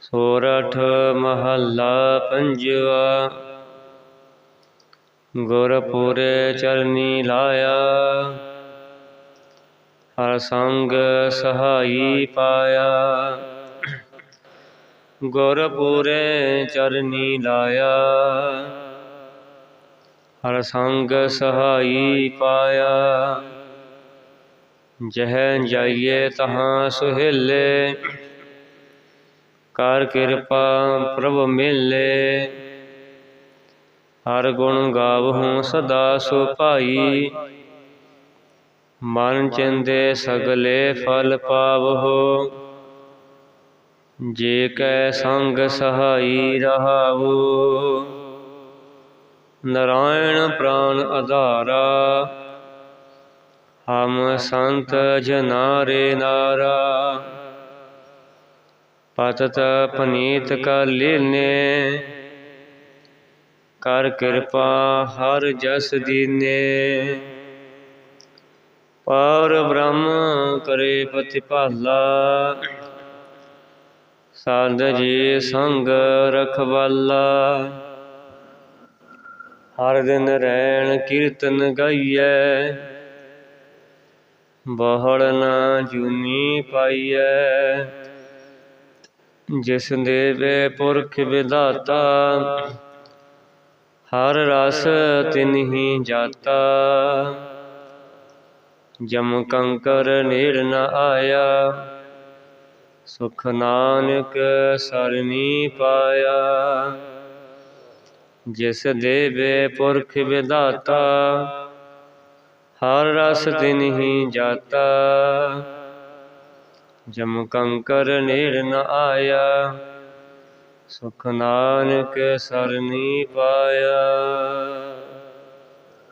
ਸੋਰਠ ਮਹੱਲਾ ਪੰਜਵਾ। ਗੁਰਪੁਰੇ ਚਰਨੀ ਲਾਇਆ। ਹਰ ਸੰਗ ਸਹਾਈ ਪਾਇਆ। ਗੁਰਪੁਰੇ ਚਰਨੀ ਲਾਇਆ। ਹਰ ਸੰਗ ਸਹਾਈ ਪਾਇਆ। ਜਹ ਜਾਈਏ ਤਹਾਂ ਸੁਹੇਲੇ। ਕਰ ਕਿਰਪਾ ਪ੍ਰਭ ਮਿਲੇ। ਹਰ ਗੁਣ ਗਾਵਹੂੰ ਸਦਾ ਸੁ ਭਾਈ ਮਨ ਚਿੰਦੇ ਸਗਲੇ ਫਲ ਪਾਵਹੋ। ਜੇ ਕੈ ਸੰਗ ਸਹਾਈ ਰਹਾਵੋ। ਨਰਾਇਣ ਪ੍ਰਾਨ ਆਧਾਰਾ ਹਮ ਸੰਤ ਜਨਾਰੇ ਨਾਰਾ। ਪਤਤ ਪਨੀਤ ਕਰ ਲੀਨੇ। ਕਰ ਕਿਰਪਾ ਹਰ ਜਸ ਦੀਨੇ। ਪਰ ਬ੍ਰਹਮ ਕਰੇ ਪ੍ਰਤਿਪਾਲਾ ਸਾਧ ਜੀ ਸੰਗ ਰਖਵਾਲਾ ਹਰ ਦਿਨ ਰੈਣ ਕੀਰਤਨ ਗਾਈਐ। ਬਹੜ ਨਾ ਜੂਨੀ ਪਾਈਐ। ਜਿਸ ਦੇਵੇ ਪੁਰਖ ਵਿਦਾਤਾ ਹਰ ਰਸ ਤਿਨਹੀ ਜਾਤਾ। ਜਮ ਕੰਕਰ ਨੇੜ ਨ ਆਇਆ, ਸੁਖ ਨਾਨਕ ਸਰਨੀ ਪਾਇਆ। ਜਿਸ ਦੇਵੇ ਪੁਰਖ ਵਿਦਾਤਾ ਹਰ ਰਸ ਤਿਨਹੀ ਜਾਤਾ। ਜਮ ਕੰਕਰ ਨੇੜ ਨ ਆਇਆ, ਸੁਖ ਨਾਨਕ ਸਰਨੀ ਪਾਇਆ।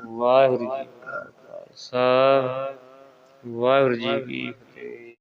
ਵਾਹਿਗੁਰੂ ਜੀ ਕਾ ਖਾਲਸਾ, ਵਾਹਿਗੁਰੂ ਜੀ ਕੀ